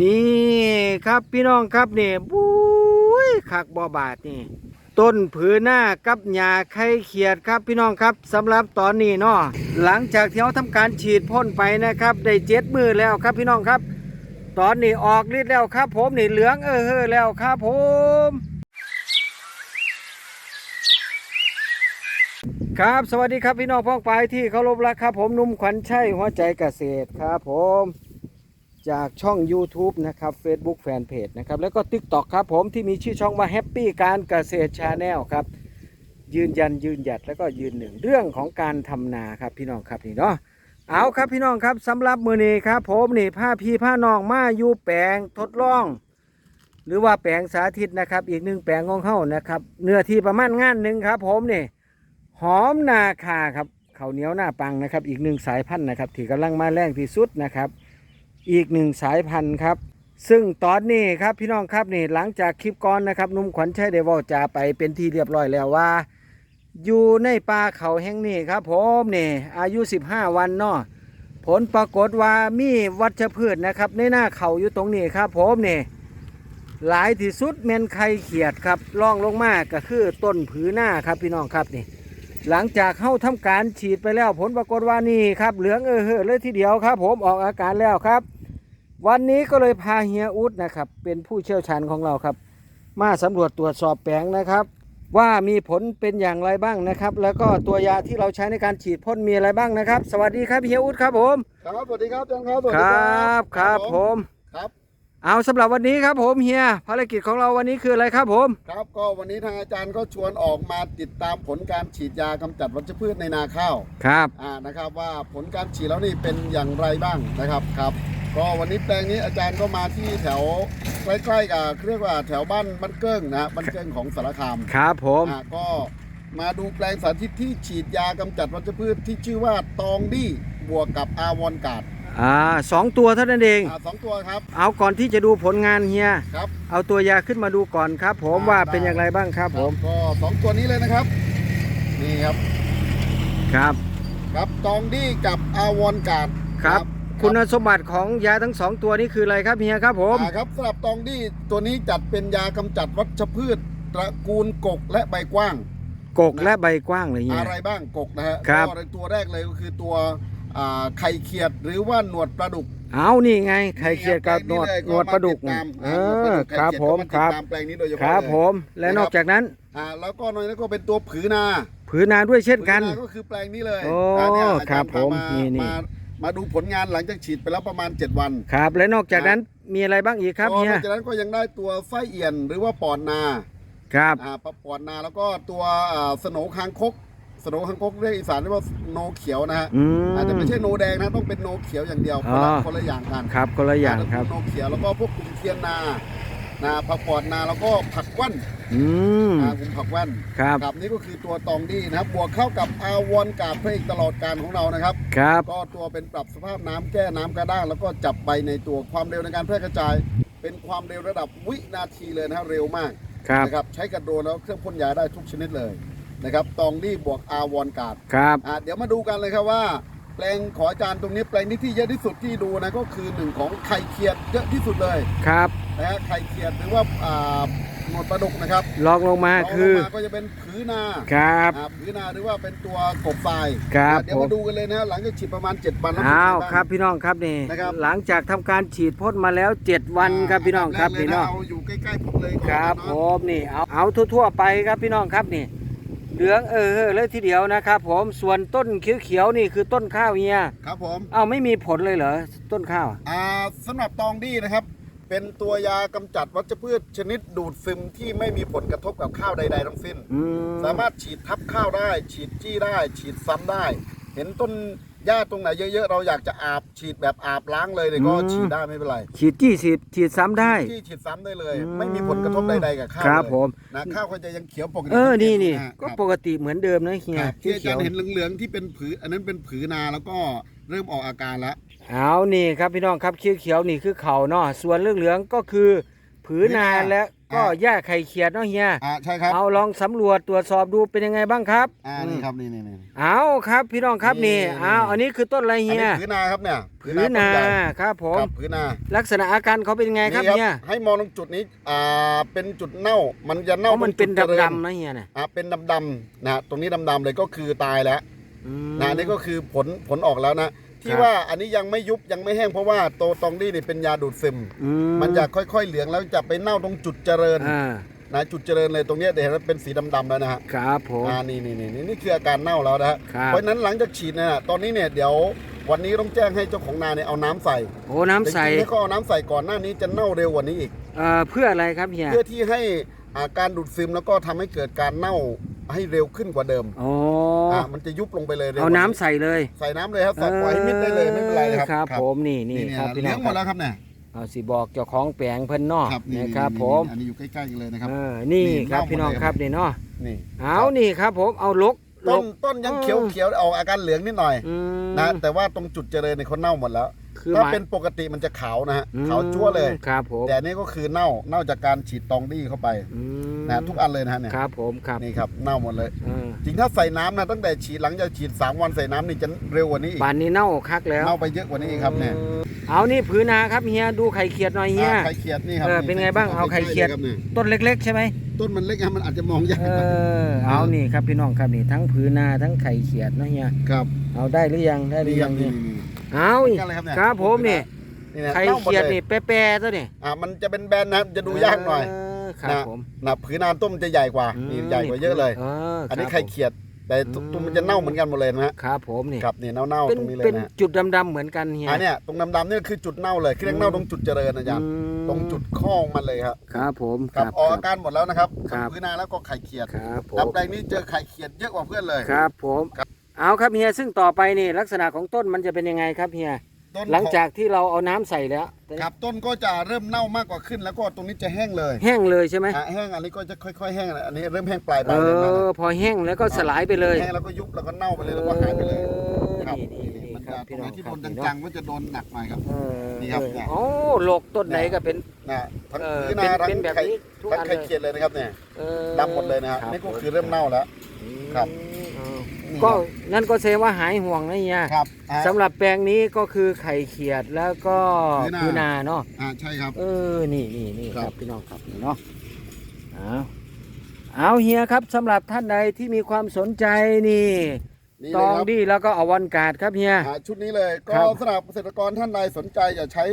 นี่ครับพี่น้องครับนี่บุ้ยคักบอบาดนี่ ต้นผือหน้ากับหญ้าไข่เขียดครับพี่น้องครับสำหรับตอนนี้เนาะหลังจากที่เราทำการฉีดพ่นไปนะครับ ได้เจ็ดมือแล้วครับพี่น้องครับ ตอนนี้ออกฤทธิ์แล้วครับ ผมนี่เหลืองเออเฮอแล้วครับผมครับสวัสดีครับพี่น้องพ้องไปที่เคารพรักครับ ผมนุ่มขวัญชัยหัวใจเกษตรครับผม จากช่อง YouTube นะครับ Facebook Fanpage นะครับ แล้วก็ TikTok ครับผมที่มีชื่อช่องว่า Happy การเกษตร Channel ครับ ยืนยันยืนหยัดแล้วก็ยืนหนึ่งเรื่องของการทำนาครับพี่น้องครับนี่เนาะเอาครับพี่น้องครับสำหรับมือนี้ครับผมนี่ผ้าพีผ้านองมาอยู่แปลงทดลอง หรือว่าแปลงสาธิตนะครับ อีกหนึ่งแปลงของเขานะครับเนื้อที่ประมาณงานหนึ่งครับ ผมนี่หอมนาคาครับข้าวเหนียวหน้าปังนะครับ อีกหนึ่งสายพันธุ์นะครับที่กำลังมาแรงที่สุดนะครับ อีกหนึ่งสายพันธุ์ครับ ซึ่งตอนนี้ครับพี่น้องครับนี่หลังจากคลิปก่อนนะครับนุ่มขวัญชัยได้เว่าจาไปเป็นที่เรียบร้อยแล้วว่า อยู่ในป่าเขาแห่งนี้ครับผมนี่อายุ 15 วันเนาะผลปรากฏว่ามีวัชพืชนะครับ ในหน้าเขาอยู่ตรงนี้ครับผมนี่หลายที่สุดเมนไข่เขียดครับล่องลงมาก็คือต้นผือหน้าครับพี่น้องครับนี่ หลังจากเข้าทำการฉีดไปแล้วผลปรากฏว่านี่ครับ เหลืองเออเฮอเลยทีเดียวครับ ผมออกอาการแล้วครับ วันนี้ก็เลยพาเฮียอุดนะครับ เป็นผู้เชี่ยวชาญของเราครับ มาสำรวจตรวจสอบแปลงนะครับ ว่ามีผลเป็นอย่างไรบ้างนะครับ แล้วก็ตัวยาที่เราใช้ในการฉีดพ่นมีอะไรบ้างนะครับ สวัสดีครับเฮียอุดครับผม ครับสวัสดีครับอาจารย์ครับสวัสคดีรับครับผมครับ เอาสำหรับวันนี้ครับผมเฮียภารกิจของเราวันนี้คืออะไรครับผม ครับก็วันนี้ทางอาจารย์ก็ชวนออกมาติดตามผลการฉีดยากำจัดวัชพืชในนาข้าวครับอ่านะครับว่าผลการฉีดแล้วนี่เป็นอย่างไรบ้างนะครับครับก็วันนี้แปลงนี้อาจารย์ก็มาที่แถวใกล้ๆกับเรียกว่าแถวบ้านบ้านเกิ้งนะฮะบ้านเกิ้งของสารคามครับผมอ่าก็มาดูแปลงสาธิตที่ฉีดยากำจัดวัชพืชที่ชื่อว่าตองดี้บวกกับอาวอนกาด อ่าสองตัวเท่านั้นเอง อ่าสองตัวครับ เอาก่อนที่จะดูผลงานเฮีย ครับ เอาตัวยาขึ้นมาดูก่อนครับ ผมอ่าว่าได้ เป็นอย่างไรบ้างครับผม ก็สองตัวนี้เลยนะครับ นี่ครับ ครับ ครับตองดี้กับอาวอนการ์ดครับคคุรับณสมบัติของยาทั้งสองตัวนี้คืออะไรครับเฮียครับผม อ่าครับสำหรับตองดี้ตัวนี้จัดเป็นยากำจัดวัชพืช ตระกูลกกและใบกว้าง กกและใบกว้างเลยเฮีย อะไรบ้างกกนะฮะครับ ก็ตัวแรกเลยก็คือตัวอ่า ไข่เขียดหรือว่าหนวดปลาดุก เอานี่ไงไข่เขียดกับหนวดเลยหนวดปลาดุกมติตามเออ่าหนวดปลาดุกไข่อครับเขียดผมก็าครับติดตามแปลงนี้โดยเฉคพาะรับเลยผมและนะครับนอกจากนั้นอ่าแล้วก็นอกจากนั้นก็เป็นตัวผือนา ผืนนาด้วยเช่นกันผือนาก็คือแปลงนี้เลยโอ้าเนี่ยอาครัจาบย์ผมพานี่นี่มามาดูผลงานหลังจากฉีดไปแล้วประมาณ 7 วัน ครับ และนอกจากนั้นมีอะไรบ้างอีกครับก็เฮียนอกจากนั้นก็ยังได้ตัวไส้เอี่ยนหรือว่าปอดนา ครับอ่าปอดนาแล้วก็ตัวอ่าสโหนคางคก สโหนคางคกเรียกอีสานเรียกว่าโนเขียวนะฮะอืม อาจจะไม่ใช่โนแดงนะต้องเป็นโนเขียวอย่างเดียวคนละอ๋อคนละอย่างกันครับคนละอย่างครับ โนเขียวแล้วก็พวกกลุ่มเทียนนานาผักปอดนาแล้วก็ผักแว่นอืมอ่ากลุ่มผักแว่นครับครับนี่ก็คือตัวตองดี้นะครับบวกเข้ากับอาวอนกาดพระเอกตลอดการของเรานะครับ ครับ ก็ตัวเป็นปรับสภาพน้ำแก้น้ำกระด้างแล้วก็จับใบในตัวความเร็วในการแพร่กระจาย เป็นความเร็วระดับวินาทีเลยนะครับเร็วมากครับ นะครับใช้กระโดรนแล้วเครื่องพ่นยาได้ทุกชนิดเลย นะครับตองดี้บวกอาวอนกาดครับ อะเดี๋ยวมาดูกันเลยครับว่าแปลงขออาจารย์ตรงนี้แปลงนี้ที่เยอะที่สุดที่ดูนะก็คือหนึ่งของไข่เขียดเยอะที่สุดเลยครับนะฮะไข่เขียดหรือว่าอ่าหนวดปลาดุกนะครับลองลงมาลงคือ ลงมาก็จะเป็นผือนาครับ อ่าผือนาหรือว่าเป็นตัวกบทรายครับอะเดี๋ยวผมมาดูกันเลยนะฮะหลังจากฉีดประมาณ 7 วันแล้วเป็นอ้าวไงงครับพี่น้องครับนี่ นะครับ หลังจากทำการฉีดพ่นมาแล้ว 7 วันครับพี่น้องครับแกเลยพี่น้องเอาอยู่ใกล้ๆผมเลยครับผเนาะมนี่เอาเอาทั่วๆไปครับพี่น้องครับนี่ เหลืองเออเลยทีเดียวนะครับ ผมส่วนต้นเขียวๆนี่คือต้นข้าวเฮียครับผม เอาไม่มีผลเลยเหรอต้นข้าวอ่าสำหรับตองดี้นะครับ เป็นตัวยากำจัดวัชพืชชนิดดูดซึมที่ไม่มีผลกระทบกับข้าวใดๆทั้งสิ้น อืมสามารถฉีดทับข้าวได้ ฉีดจี้ได้ ฉีดซ้ำได้ เห็นต้น หญ้าตรงไหนเยอะๆเราอยากจะอาบฉีดแบบอาบล้างเลยเนี่ยก็ฉีดได้ไม่เป็นไรฉีดจี้ฉีดฉีดซ้ำได้จี้ฉีดซ้ำได้เลย อืม ไม่มีผลกระทบใดๆกับข้าวครับเลยผม นะข้าวก็จะยังเขียวปกติเออนี่นี่ะฮะก็ครับปกติเหมือนเดิมนะเฮียครับที่อาเขีจารยวย์เห็นเหลืองๆที่เป็นผือ อันนั้นเป็นผือนาแล้วก็เริ่มออกอาการแล้ว เอานี่ครับพี่น้องครับเขียวๆนี่คือเขาเนาะส่วนเหลืองๆก็คือผืนนาผืนนา และ ก็อ่าหญ้าไข่เขียดเนาะเฮียอ่าใช่ครับเอาลองสำรวจตรวจสอบดูเป็นยังไงบ้างครับอ่านี่ครับนี่นี่นี่ เอาครับพี่น้องครับนี่นี่ เอาอันนี้คือต้นอะไรอันเฮียนี้ผืนนาครับเนี่ยผืนต้นาใหญ่ครับผมครับผืนนาลักษณะอาการเขาเป็นยังไงครับนี่เฮียให้มองตรงจุดนี้อ่าเป็นจุดเน่ามันจะเพเน่าราะมันเป็นตรงจุจริญดำๆนะเฮียเนี่ยอ่าเป็นดำๆนะตรงนี้ดำๆเลยก็คือตายแล้ว อืมนะนี่ก็คือผลผลออกแล้วนะ ที่ครับว่าอันนี้ยังไม่ยุบยังไม่แห้งเพราะว่าโตตองดี้นี่เป็นยาดูดซึม อืมันจะค่อยๆเหลืองแล้วจะไปเน่าตรงจุดเจริญอ่านะจุดเจริญเลยตรงเนี้ยเดี๋ยวเห็นว่าเป็นสีดำๆแล้วนะฮะครับผม อ่านี่นี่นี่นี่นี่คืออาการเน่าแล้วนะฮะครับ เพราะฉะนั้นหลังจากฉีดเนยนะตอนนี้เนี่ยเดี๋ยววันนี้ต้องแจ้งให้เจ้าของนาเนี่ยเอาน้ำใส่โอ้น้ำใสจริงๆแล้วก็เอาน้ำใส่ก่อนหน้านี้จะเน่าเร็วกว่านี้อีก เอ่อเพื่ออะไรครับเฮีย เพื่อที่ให้อ่าการดูดซึมแล้วก็ทำให้เกิดการเน่า ให้เร็วขึ้นกว่าเดิมโอ้อ่ามันจะยุบลงไปเลยร็วเอากว่น้ำใส่เลยใส่น้ำเลยครับใส่ปล่อยให้มิดได้เลยไม่เป็นไรครับครับผมนี่นี่นี่ครับพี่น้เลี้อยงงหมดแล้วครับเนี่ย เอาสิบอกเจ้าของแปลงเพิ่นเนาะครับนี่นะครับนี่ผมอันนี้อยู่ใกล้ๆกันเลยนะครับ เออนี่นี่ครับเน่าพี่น้องหมดเลย ครับนี่เนาะนี่เอานี่ครับผมเอาลกลต้นก ต้นยังเออเขียวเขียวๆออกอาการเหลืองนิดหน่อยอืมนะแต่ว่าตรงจุดเจริญในยเขาเน่าหมดแล้ว คือถ้าหมายเป็นปกติมันจะขาวนะฮะอืมขาวจั่วเลย ครับผมแต่อันนี่ก็คือเน่าเน่าจากการฉีดตองดี้เข้าไปอืมนะทุกอันเลยนะฮะเนี่ยครับผมครับนี่ครับเน่าหมดเลย เออจริงถ้าใส่น้ำนะตั้งแต่ฉีดหลังจากฉีด 3 วันใส่น้ำนี่จะเร็วกว่านี้อีกป่านนี้เน่าคักแล้ว เน่าไปเยอะกว่านี้อีกครับเนี่ยเอานี่ผืนนาครับเฮียดูไข่เขียดหน่อยเฮีย อ่าไข่เขียดนี่ครับเออเป็นไงบ้างเอาไข่เขียด ใกล้ๆลครับนี่ต้นเล็ก ๆ ใช่ไหมต้นมันเล็กนะมันอาจจะมองยากเออเอานี่ครับพี่น้องครับนี่ทั้งผืนนาทั้งไข่เขียดเนาะเฮียครับเอาได้หรือยังได้หรือนี่คยัรับงนี่เนี่ยนี่ เอาเหมือีอกนกันเลยครับเนี่ยครับผมนี่นี่นะไข่น่าหมเขียดลนี่แปรๆตัวนี่อ่ามันจะเป็นแบนนะครับจะดูยากหน่อยเครับผมนะผืนนานต้นมันจะใหญ่กว่านี่ใหญ่กว่าเยอะเลยเอออันนี้ครับไข่เขียด แต่อืม ตุ้มมันจะเน่าเหมือนกันหมดเลยนะฮะครับผมนี่ครับนี่เน่าๆเป็นตรงนี้เลยเป็นนะฮะจุดดำๆเหมือนกันเฮีย อันเนี้ยตรงดำๆเนี่ยคือจุดเน่าเลยคือเรียกเน่าตรงจุดเจริญนะอาจารย์อืมตรงจุดข้องมันเลยครับครับผมครับออกอาการหมดแล้วนะครับครับพื้นนาแล้วก็ไข่เขียดครับผครับมแปลงนี้เจอไข่เขียดเยอะกว่าเพื่อนเลย ครับผม เอาครับเฮียซึ่งต่อไปนี่ลักษณะของต้นมันจะเป็นยังไงครับเฮียต้นหลังจากที่เราเอาน้ำใส่แล้วครับต้นก็จะเริ่มเน่ามากกว่าขึ้น แล้วก็ตรงนี้จะแห้งเลย แห้งเลยใช่ไหมอะแห้งอันนี้ก็จะค่อยๆแห้งนะอันนี้เริ่มแห้งปลายใบเอเลยนะอพอแห้งแล้วก็สลายไปเลยแห้งแล้วก็ยุบแล้วก็เน่าไปเลยแล้วก็หายไปเลยออครับนี่นี่นี่นี่มันคจะรับตรพี่งน้ไหอนงที่คโดรับนพี่น้อจังงๆก็จะโดนหนักหน่อยครับ เออนี่ครับเออเนี่ย โอ้โลกต้นไหนก็เป็น นะทั้งเออพื้นเป็นนาทั้งเป็นแบบไข่นี้ทุกทั้งอันไข่เลยเขียดเลยนะครับเนี่ยเออดำหมดเลยนะฮะรับนี่ก็คือเริ่มเน่าแล้ว ครับ อืมนี่ ก็ครับนั่นก็แสดงว่าหายห่วงนะเฮียครับอ่า สำหรับแปลงนี้ก็คือไข่เขียดแล้วก็ผืนนาพืนาเนาะ อ่าใช่ครับ เออ นี่นี่นี่คครัรับ บพี่น้องครับนี่เนาะเอาเอาเฮียครับสำหรับท่านใดที่มีความสนใจนี่นี่ตเลยองครับดีแล้วก็อวันการ์ดครับเฮีย อ่าชุดนี้เลยคก็รับ สำหรับเกษตรกรท่านใดสนใจจะใช้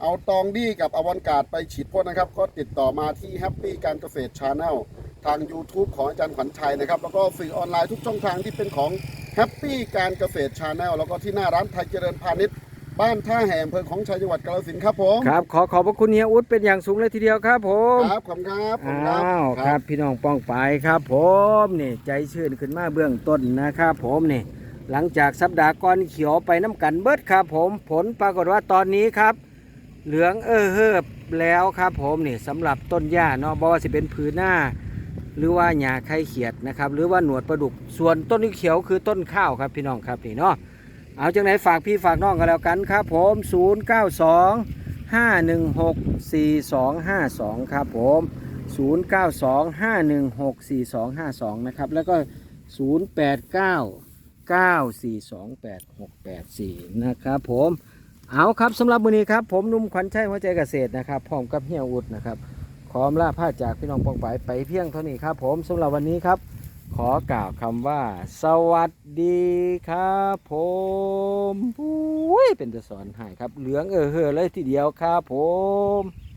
เอาตองดี้กับอวันการ์ดไปฉีดพ่นนะครับ ก็ติดต่อมาที่ Happy การเกษตร Channel ทาง YouTube ของอาจารย์ขวัญชัยนะครับ แล้วก็สื่อออนไลน์ทุกช่องทางที่เป็นของ Happy การเกษตร Channel แล้วก็ที่หน้าร้านไทยเจริญพาณิชย์บ้านท่าแห่อำเภอของชัยจังหวัดกาฬสินธุ์ครับผมครับ ขอขอบพระคุณเฮียอุดเป็นอย่างสูงเลยทีเดียวครับผมครับขอบคุณครับขอบคุณคอ้ารับวครับ พี่น้องป้องไปายครับ ผมนี่ใจชื่นขึ้นมาเบื้องต้นนะครับผมนี่หลังจากสัปดาห์ก่อนเขียวไปน้ำกันเบิดครับผมผลปรากฏว่าตอนนี้ครับ เหลืองเออเฮิบแล้วครับ ผมนี่สำหรับต้นหญ้าเนาะบอกว่าสิเป็นผืนหน้า หรือว่าหญ้าไข่เขียดนะครับ หรือว่าหนวดปลาดุก ส่วนต้นที่เขียวคือต้นข้าวครับพี่น้องครับนี่เนาะเอาจังไหนฝากพี่ฝากน้องกันแล้วกันครับผม 092 516 4252 ครับผม 092 516 4252 นะครับ แล้วก็ 089 942 8684 นะครับผม เอาครับสำหรับวันนี้ครับ ผมนุ่มขวัญชัยหัวใจเกษตรนะครับพร้อมกับเฮียอุดนะครับ ขอมลาผ้าจากพี่น้องปองไปไปเพียงเท่านี้ครับ ผมสำหรับวันนี้ครับ ขอกล่าวคำว่า สวัสดีครับผมอุ้ยเป็นตัวสอนหายครับ เหลืองเออเฮอเลยทีเดียวครับผม